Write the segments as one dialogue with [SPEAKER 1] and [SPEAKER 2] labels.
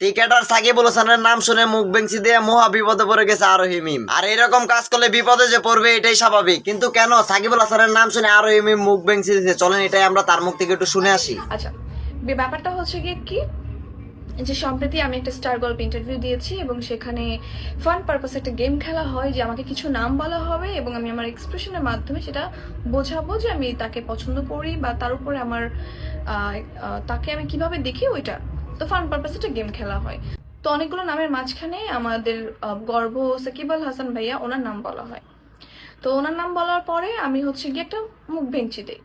[SPEAKER 1] টিকেটার সাকিবুল হাসানের নাম শুনে মুখ বেঞ্চি দিয়ে মহা বিপদে পড়ে গেছে আরোহী মিম। আর এরকম কাজ করলে বিপদে যে পড়বে, এটাই স্বাভাবিক। কিন্তু কেন সাকিবুল হাসানের নাম শুনে আরোহী মিম মুখ বেঞ্চি দিতে চলেন, এটাই আমরা তার মুখ থেকে একটু শুনে আসি।
[SPEAKER 2] আচ্ছা ব্যাপারটা হচ্ছে গিয়ে কি? যে সম্প্রতি আমি একটা স্টার গল্প ইন্টারভিউ দিয়েছি এবং সেখানে ফান পারপাসে একটা গেম খেলা হয় যে আমাকে কিছু নাম বলা হবে এবং আমি আমার এক্সপ্রেশনের মাধ্যমে সেটা বোঝাবো যে আমি তাকে পছন্দ করি বা তার উপরে আমার তাকে আমি কীভাবে দেখি ওইটা। তো ফান পারপাসে একটা গেম খেলা হয়। তো অনেকগুলো নামের মাঝখানে আমাদের গর্ব সাকিব আল হাসান ভাইয়া ওনার নাম বলা হয়। তো ওনার নাম বলার পরে আমি হচ্ছে গিয়ে একটা মুখ বেঞ্চি দিই।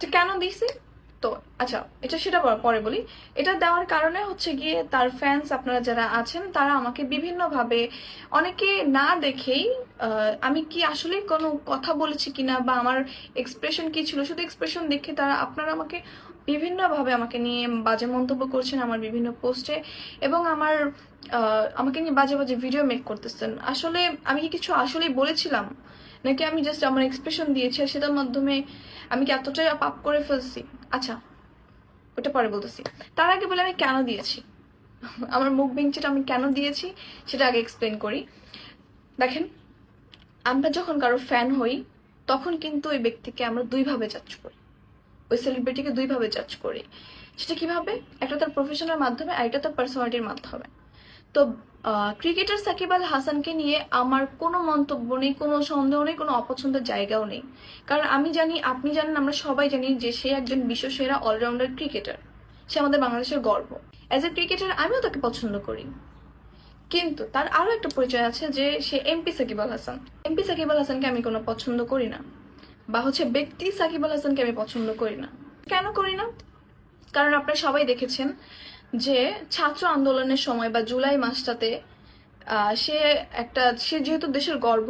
[SPEAKER 2] তো কেন দিছি? তো আচ্ছা এটা সেটা পরে বলি। এটা দেওয়ার কারণে হচ্ছে গিয়ে তার ফ্যান্স আপনারা যারা আছেন, তারা আমাকে বিভিন্নভাবে অনেকে না দেখেই আমি কি আসলে কোনো কথা বলেছি কিনা বা আমার এক্সপ্রেশন কি ছিল, শুধু এক্সপ্রেশন দেখে তারা আপনারা আমাকে বিভিন্নভাবে আমাকে নিয়ে বাজে মন্তব্য করছেন আমার বিভিন্ন পোস্টে এবং আমার আমাকে নিয়ে বাজে বাজে ভিডিও মেক করতেছেন। আসলে আমি কি কিছু আসলেই বলেছিলাম? নাকি আমি জাস্ট আমার এক্সপ্রেশন দিয়েছি আর সেটার মাধ্যমে আমি কি এতটাই পাপ করে ফেলছি? আচ্ছা ওটা পরে বলতেছি। তার আগে বলে আমি কেন দিয়েছি? আমার মুখ বেঞ্চিটা আমি কেন দিয়েছি? সেটা আগে এক্সপ্লেন করি। দেখেন, আমরা যখন কারও ফ্যান হই, তখন কিন্তু ওই ব্যক্তিকে আমরা দুইভাবে জাজ করি। ওই সেলিব্রিটিকে দুইভাবে জাজ করি। সেটা কীভাবে? একটা তার প্রফেশনের মাধ্যমে আর একটা তার পার্সোনালিটির মাধ্যমে। তো ক্রিকেটার সাকিব আল হাসানকে নিয়ে আমার কোনো মন্তব্য নেই, কোনো সন্দেহ নেই, কোনো অপছন্দের জায়গাও নেই। কারণ আমি জানি, আপনি জানেন, আমরা সবাই জানি যে সে একজন বিশ্বসেরা অলরাউন্ডার ক্রিকেটার সে আমাদের বাংলাদেশের গর্ব। অ্যাজ এ ক্রিকেটার আমিও তাকে পছন্দ করি। কিন্তু তার আরও একটা পরিচয় আছে যে সে এমপি সাকিব আল হাসান। এমপি সাকিব আল হাসানকে আমি কোনো পছন্দ করি না। বা হচ্ছে ব্যক্তি সাকিব আল হাসানকে আমি পছন্দ করি না। কেন করি না? কারণ আপনারা সবাই দেখেছেন যে ছাত্র আন্দোলনের সময় বা জুলাই মাসটাতে সে একটা, সে যেহেতু দেশের গর্ব,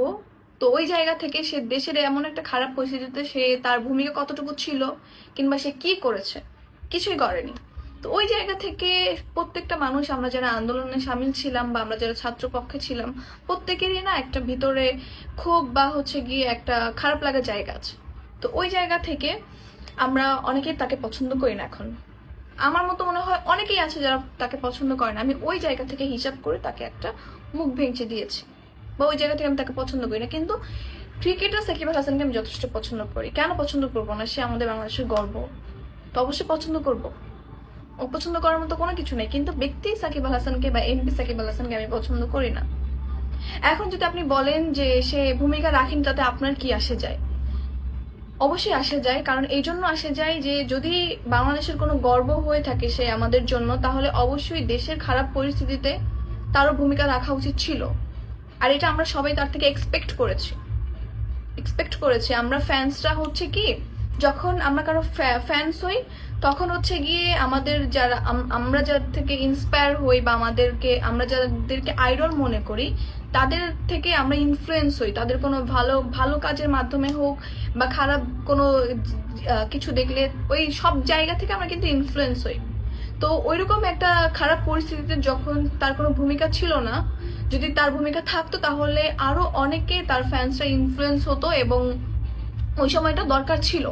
[SPEAKER 2] তো ওই জায়গা থেকে সে দেশের এমন একটা খারাপ পরিস্থিতিতে সে তার ভূমিকা কতটুকু ছিল কিংবা সে কি করেছে, কিছুই করেনি। তো ওই জায়গা থেকে প্রত্যেকটা মানুষ, আমরা যারা আন্দোলনে সামিল ছিলাম বা আমরা যারা ছাত্র পক্ষে ছিলাম, প্রত্যেকেরই না একটা ভিতরে ক্ষোভ বা হচ্ছে গিয়ে একটা খারাপ লাগা জায়গা আছে। তো ওই জায়গা থেকে আমরা অনেকেই তাকে পছন্দ করি না এখন। আমার মতো মনে হয় অনেকেই আছে যারা তাকে পছন্দ করে না। আমি ওই জায়গা থেকে হিসাব করে তাকে একটা মুখ ভেঙচে দিয়েছি বা ওই জায়গা থেকে আমি তাকে পছন্দ করি না। কিন্তু ক্রিকেটার সাকিব আল হাসানকে আমি যথেষ্ট পছন্দ করি। কেন পছন্দ করব না? সে আমাদের বাংলাদেশের গর্ব। তো অবশ্যই পছন্দ করব। অপছন্দ করার মতো কোনো কিছু নেই। কিন্তু ব্যক্তি সাকিব আল হাসানকে বা এমপি সাকিব আল হাসানকে আমি পছন্দ করি না। এখন যদি আপনি বলেন যে সে ভূমিকা রাখেন, তাতে আপনার কি আসে যায়? অবশ্যই আসে যায়, কারণ এই জন্য আসে যায় যে যদি বাংলাদেশের কোনো গর্ব হয়ে থাকে সে আমাদের জন্য, তাহলে অবশ্যই দেশের খারাপ পরিস্থিতিতে তারও ভূমিকা রাখা উচিত ছিল। আর এটা আমরা সবাই তার থেকে এক্সপেক্ট করেছি। এক্সপেক্ট করেছি। আমরা ফ্যান্সরা হচ্ছে কি, যখন আমরা কারও ফ্যান্স হই তখন হচ্ছে গিয়ে আমাদের যারা আমরা যার থেকে ইন্সপায়ার হই বা আমাদেরকে, আমরা যাদেরকে আইডল মনে করি, তাদের থেকে আমরা ইনফ্লুয়েন্স হই। তাদের কোনো ভালো ভালো কাজের মাধ্যমে হোক বা খারাপ কোনো কিছু দেখলে ওই সব জায়গা থেকে আমরা কিন্তু ইনফ্লুয়েন্স হই। তো ওইরকম একটা খারাপ পরিস্থিতিতে যখন তার কোনো ভূমিকা ছিল না, যদি তার ভূমিকা থাকতো তাহলে আরও অনেকে তার ফ্যান্সরা ইনফ্লুয়েন্স হতো এবং ওই সময়টা দরকার ছিল।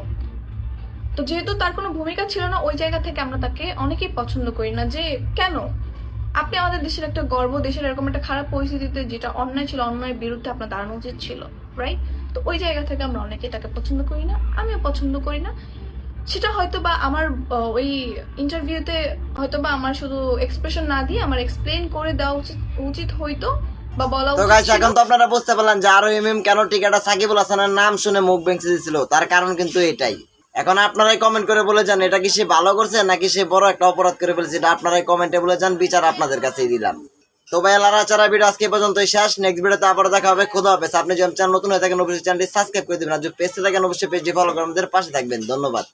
[SPEAKER 2] তো যেহেতু তার কোনো ভূমিকা ছিল না ওই জায়গা থেকে আমরা তাকে অনেকেই পছন্দ করি না যে কেন? আপনি আমাদের দেশের একটা গর্ব দেশের এরকম একটা খারাপ পরিস্থিতিতে যেটা অন্যায় ছিল অন্যায়ের বিরুদ্ধে আপনার দাঁড়ানো উচিত ছিল রাইট তো ওই জায়গা থেকে আমরা অনেকেই তাকে পছন্দ করি না আমিও পছন্দ করি না। সেটা হয়তো বা আমার ওই ইন্টারভিউতে হয়তো বা আমার শুধু এক্সপ্রেশন না দিয়ে আমার এক্সপ্লেন করে দেওয়া উচিত উচিত হয়তো বা বলা
[SPEAKER 1] তো গাইস। এখন তো আপনারা বুঝতে পারলেন যে আরোহী মিম কেন টিকেটার সাকিবুল হাসানের নাম শুনে মুখ বেঞ্চি দিয়েছিল তার কারণ কিন্তু এটাই। এখন আপনারাই কমেন্ট করে বলে যান, এটা কি সে ভালো করছে নাকি সে বড় একটা অপরাধ করে ফেলছে, এটা আপনারাই কমেন্টে বলে যান, বিচার আপনাদের কাছেই দিলাম। তো ভাই আলারা চারা ভিডিও আজকে পর্যন্ত শেষ নেক্সট ভিডিওতে আবার দেখা হবে, খোদা হবে আপনি যদি চ্যানেল নতুন হয়ে থাকেন, অবশ্যই চ্যানেলটি সাবস্ক্রাইব করে দিবেন, আর যদি পেজে থাকেন, অবশ্যই পেজটি ফলো করে আমাদের পাশে থাকবেন। ধন্যবাদ।